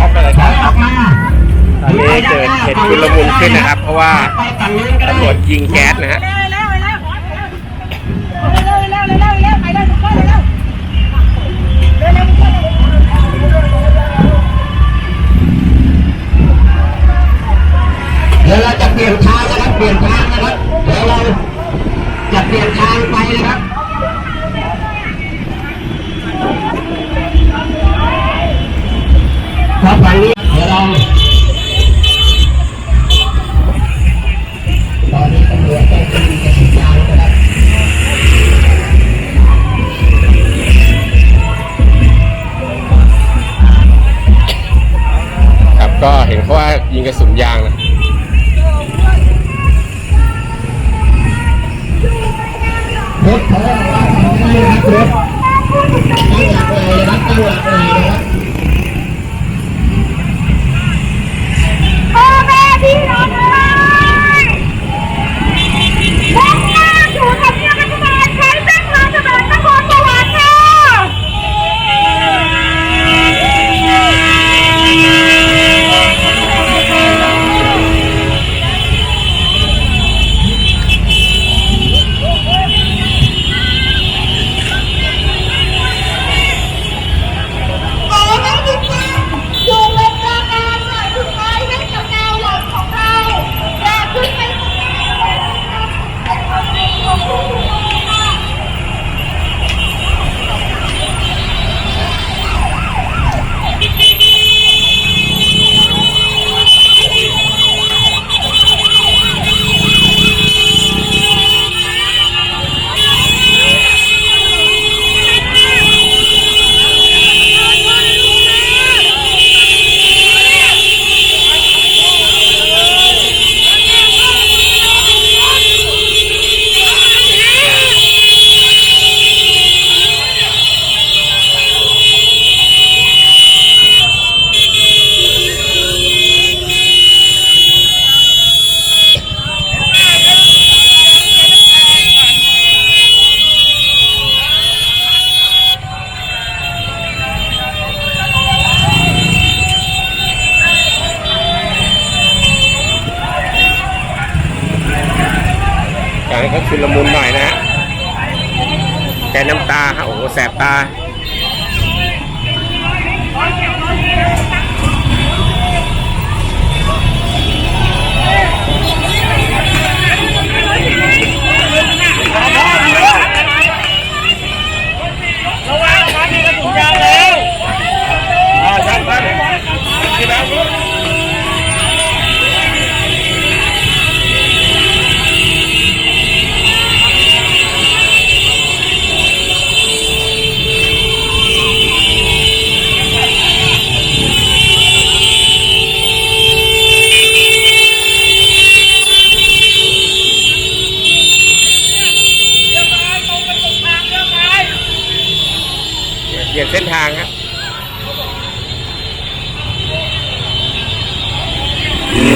พบกันเลยครับออกมาตอนนี้เกิดเหตุชุลมุนขึ้นนะครับ เพราะว่าตำรวจยิงแก๊สนะฮะเดี๋ยวเราจะเปลี่ยนทางนะครับ เปลี่ยนทางนะครับ เดี๋ยวเราจะเปลี่ยนทางไปนะครับ ฝั่งนี้เดี๋ยวเราตอนนี้ตำรวจก็จะมีกระสุนยางนะครับครับก็เห็นเขาว่ายิงกระสุนยางนะ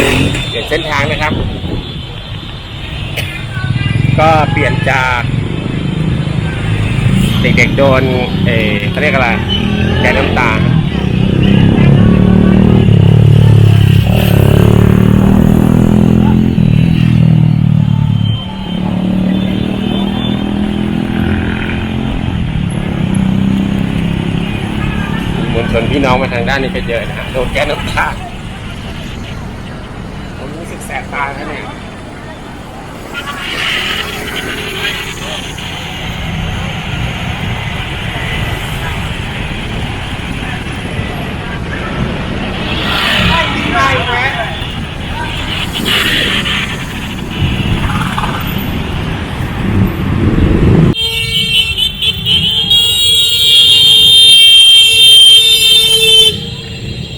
เปลี่ยนเส้นทางนะครับ ก็เปลี่ยนจากเด็กๆโดน เอเขาเรียกอะไรแกน้ำตามวลชนพี่น้องมาทางด้านนี้ก็เยอะนะฮะโดนแก๊สน้ำตาผมรู้สึกแสบตาแล้วเนี่ย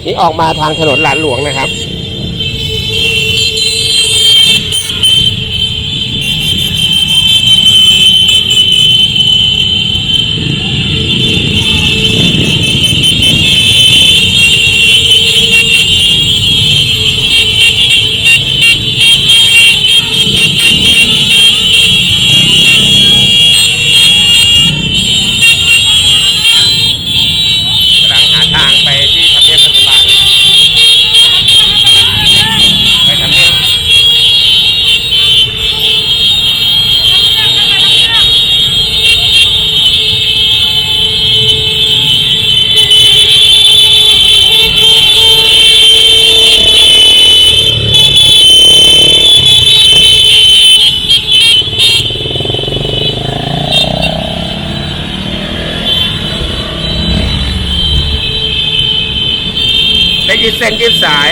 นี่ ออกมาทางถนนหลานหลวงนะครับ กำลังหาทางไปที่ทำเนียบรัฐบาล ยืด เส้นยืดสาย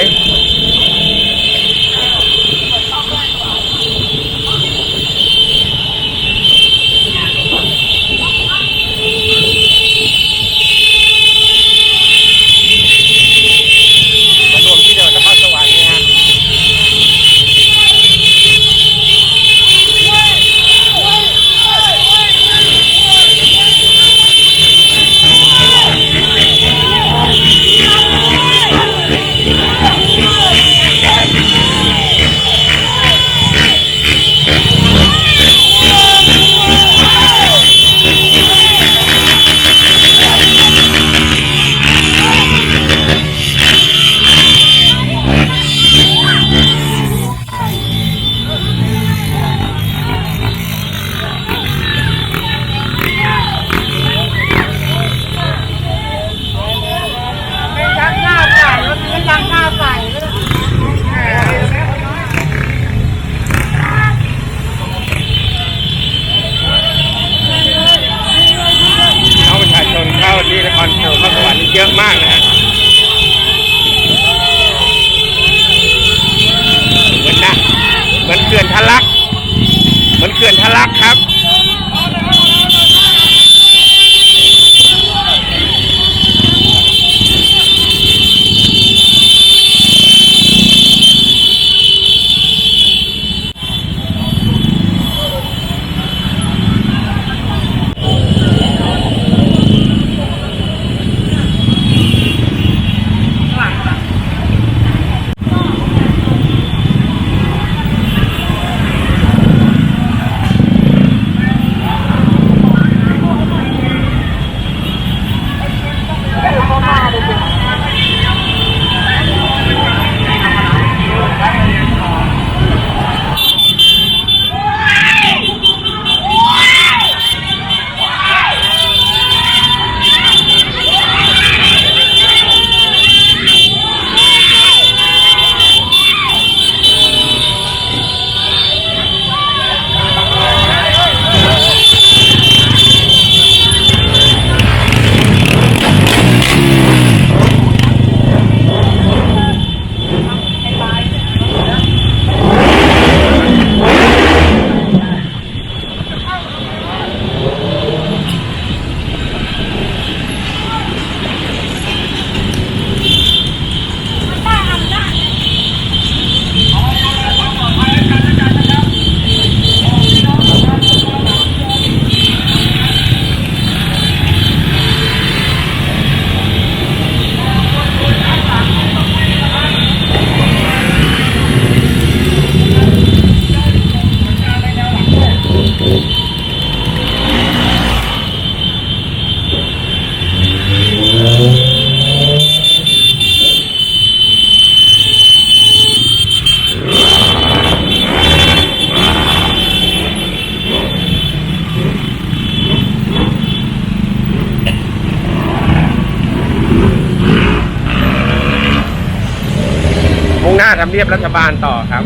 เรียบรัฐบาลต่อครับ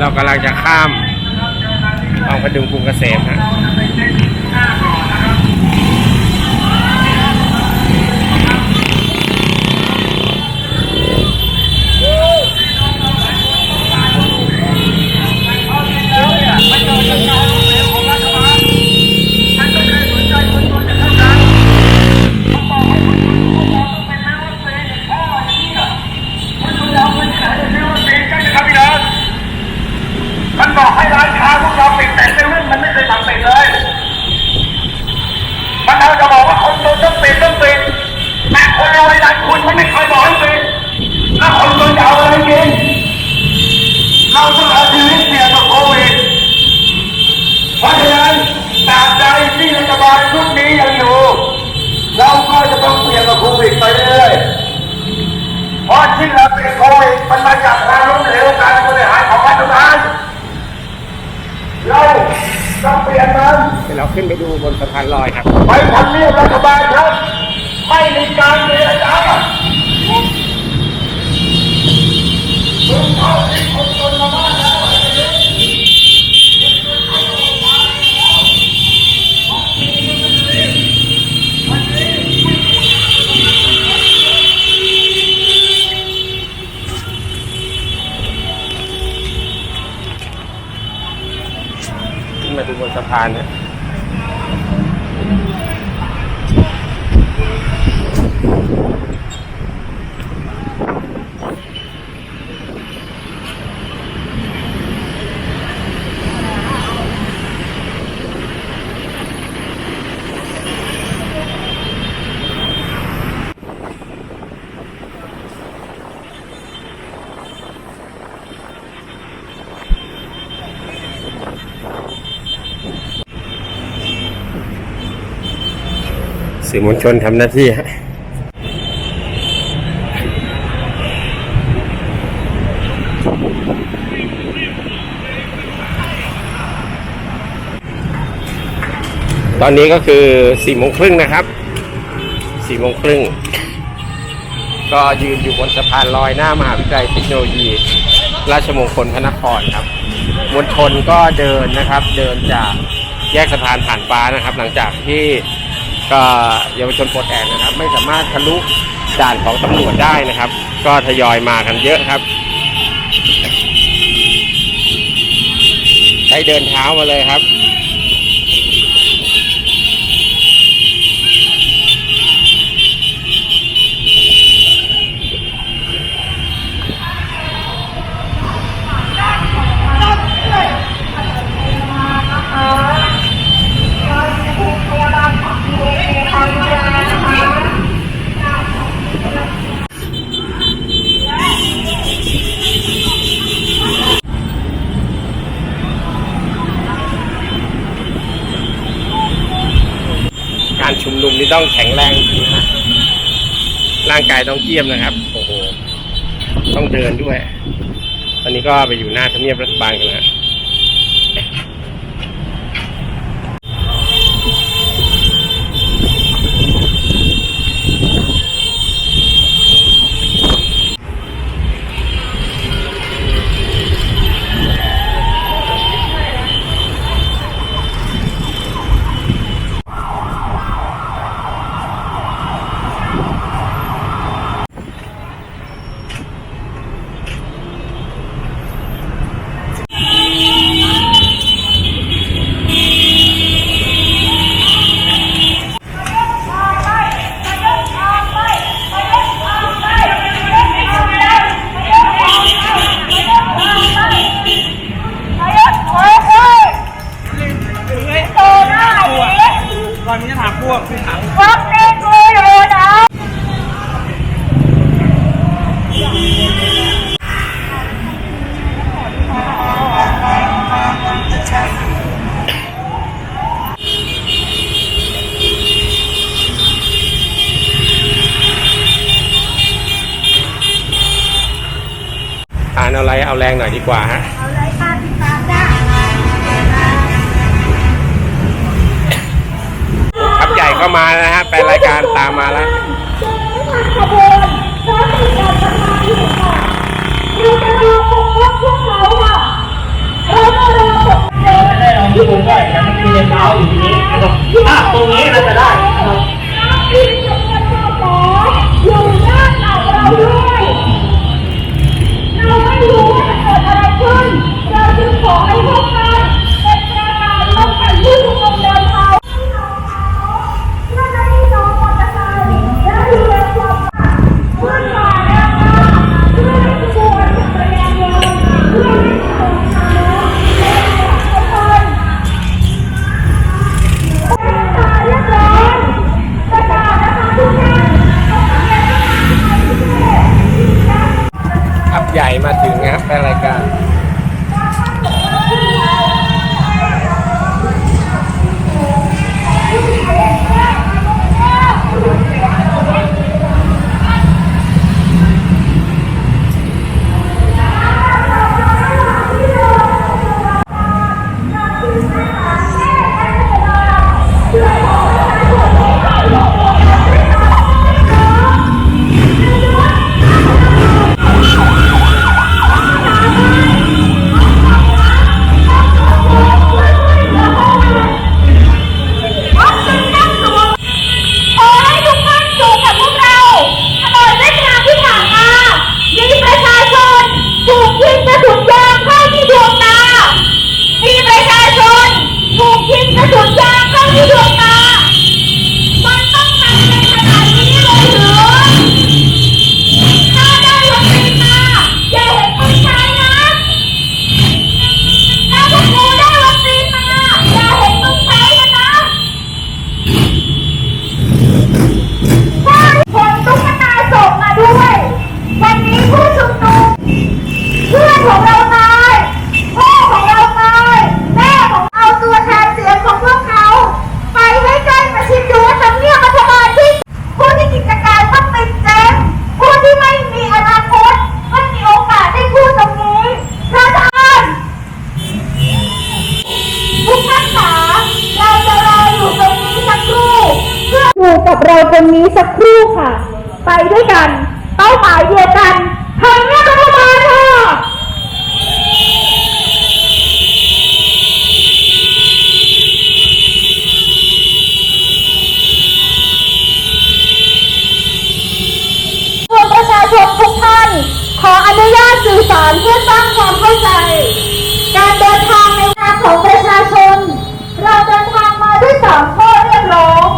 เรากำลังจะข้ามคลองพดุงกรุงเกษมฮะ ขึ้นไปดูบนสะพานลอยครับ ไปทำเนียบรัฐบาลครับ ไม่มีการเจรจามาดูบนสะพานนะ สื่อมวลชนทำหน้าที่ ตอนนี้ก็คือสี่โมงครึ่งนะครับสี่โมงครึ่งก็ยืนอยู่บนสะพานลอยหน้ามหาวิทยาลัยเทคโนโลยี ราชมงคลพระนครครับมวลชนก็เดินนะครับ เดินจากแยกสะพานผ่านฟ้านะครับ หลังจากที่ก็เยาวชนปลดแอกนะครับ ไม่สามารถทะลุด่านของตำรวจได้นะครับ ก็ทยอยมากันเยอะครับใช้เดินเท้ามาเลยครับ ร่างกายต้องเกียมนะครับ โอ้โห ต้องเดินด้วย ตอนนี้ก็ไปอยู่หน้าทำเนียบรัฐบาลกันแล้ว อนนี้จะถามพวกคือถามวัค ที่ผมด้วยแต่มันมีเท้าอยู่ตรงนี้นะครับอะตรงนี้น่าจะได้นะครับอยู่ด้านหลังเราด้วย เราไม่รู้ว่าจะเกิดอะไรขึ้น เราจึงขอ แฟนรายการ วันนี้สักครู่ค่ะ ไปด้วยกัน เป้าหมายเดียวกันทำเรื่องรัฐบาลค่ะส่วนประชาชนทุกท่าน ขออนุญาตสื่อสารเพื่อสร้างความเข้าใจ การเดินทางในนามของประชาชน เราเดินทางมาด้วยสามข้อเรียกร้อง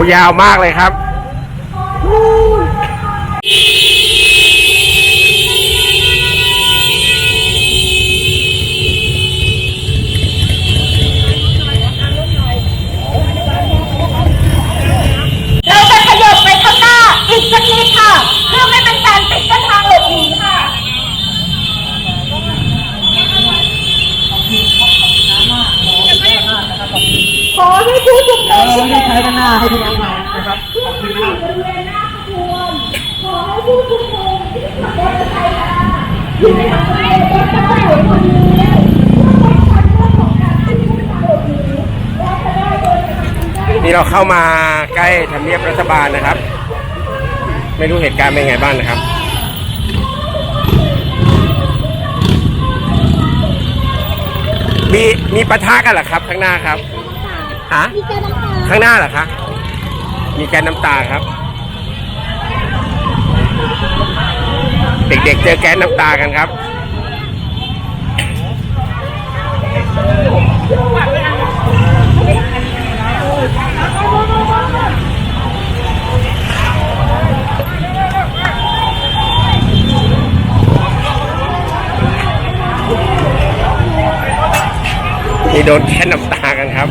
วยาวมากเลยครับ เราจะขยับไปข้างหน้าอีกสักนิดค่ะ เพื่อไม่เป็นการปิดเส้นทางหลบหนีค่ะ ข อให้ผู้ชุมนุมที่ใช้ด้านหน้าให้พี่น้องมานะครับบริเวณหน้าขบวขอให้ผู้ชุมนุมที่ขับรถไฟมาอยู่ในทางให้รถจะไปหนคนนี้เพื่อป้องกันเรารที่ผู้ชายหลบหนีและจะได้เดินทางได้นี่เราเข้ามาใกล้ทำเนียบรัฐบาลนะครับ ไม่รู้เหตุการณ์เป็นไงบ้างนะครับมีมีปะทะกันเหรอครับข้างหน้าครับ ฮะข้างหน้าเหรอคะ มีแกนน้ำตาครับ เด็กๆเจอแก๊สน้ำตากันครับนี่โดนแค่น้ำตากันครับ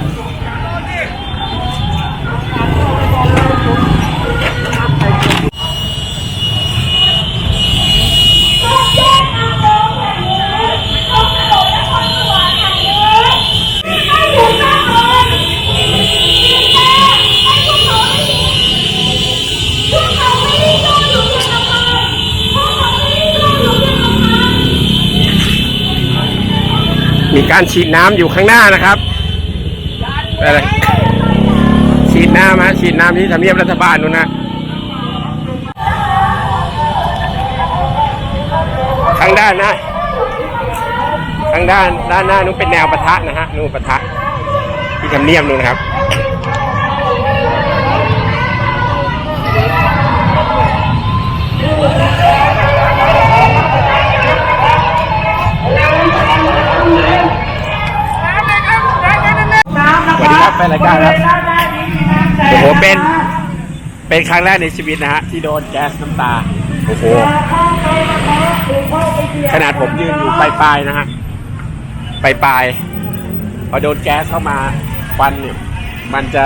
มีการฉีดน้ำอยู่ข้างหน้านะครับอะไร น้ำฮะฉีดน้ำที่ทำเนียบรัฐบาลนู่นนะข้างด้านหนะข้างด้านด้านหน้านู้นเป็นแนวปะทะนะฮะนู่นปะทะที่ทำเนียบนู่นครับสวัสดีครับแฟนรายการครับ โอ้โหเป็น เป็นครั้งแรกในชีวิตนะฮะ ที่โดนแก๊สน้ำตา โอ้โห ขนาดผมยืนอยู่ปลายๆนะฮะปลายๆพอโดนแก๊สเข้ามาควันเนี่ย มันจะ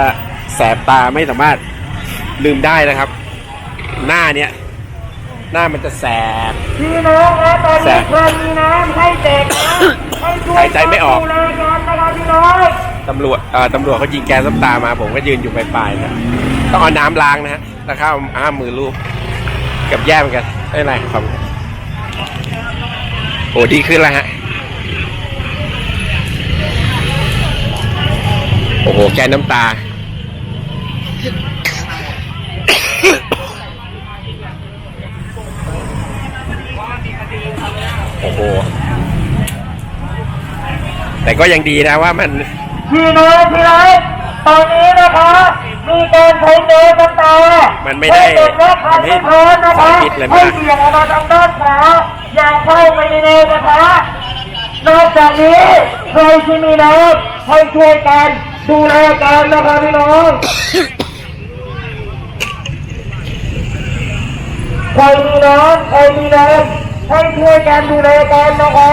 แสบตาไม่สามารถลืมได้นะครับ หน้าเนี้ยหน้ามันจะแสบพี่น้องครับตอนนี้ใครมีน้ำให้เด็กนะให้ช่วยหายใจไม่ออก ดูแลกันนะครับพี่น้อง ตำรวจเอ่อตำรวจเขายิงแก๊สน้ำตามา ผมก็ยืนอยู่ปลายๆนะ ต้องเอาน้ำล้างนะฮะแล้วเข้าอ้ามือลูบเกับแย่เหมือนกันไม่เป็นไรครับ โอ้ดีขึ้นแล้วฮะ โอ้โห แกน้ำตา โอ้โห แต่ก็ยังดีนะว่ามัน พี่น้องพี่น้องตอนนี้นะครับมีการใช้เดินน้ำตามันไม่ได้ให้เด็กและใครไม่พร้อมนะคทำรัให้บผิดเลยนะให้เบี่ยงออกมาทางด้านขวาอย่าเข้าไปในเลนนะครับนอกจากนี้ใครที่มีน้ำให้ช่วยกันดูแลกันนะครับพี่น้องใครมีน้ำใครมีน้ำให้ช่วยกันดูแลกันนะครั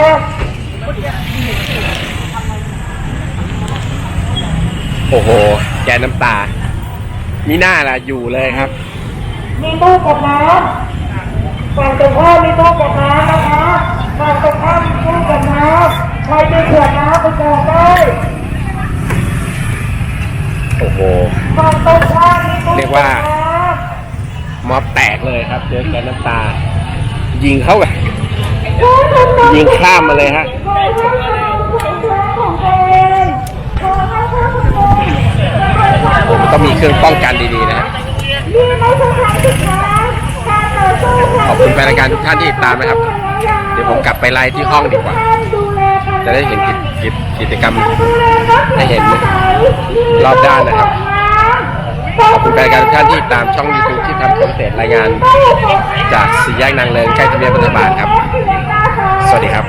โอ้โห แกน้ำตา มีหน้าล่ะอยู่เลยครับ มีตู้กับน้ำฝั่งตรงข้ามมีตู้กับน้ำนะคะฝั่งตรงข้ามมีตู้กับน้ำใครมีขวดน้ำไปแจกได้โอ้โหฝั่งตรงข้ามมีตู้เรียกว่าม็อบแตกเลยครับเจอแกน้ำตา ยิงเข้าไปยิงข้ามมาเลยฮะ ผมต้องมีเครื่องป้องกันดีๆนะฮะขอบคุณแฟนรายการทุกท่านที่ติดตามนะครับ เดี๋ยวผมกลับไปไล่ที่ห้องดีกว่า จะได้เห็นกิจกรรมให้เห็นรอบด้านนะครับขอบคุณแฟนรายการทุกท่านที่ติดตามช่อง YouTube ที่ทำคอนเทนต์รายงาน จากสี่แยกนางเลิงใกล้ทะเบียนรัฐบาลครับ สวัสดีครับ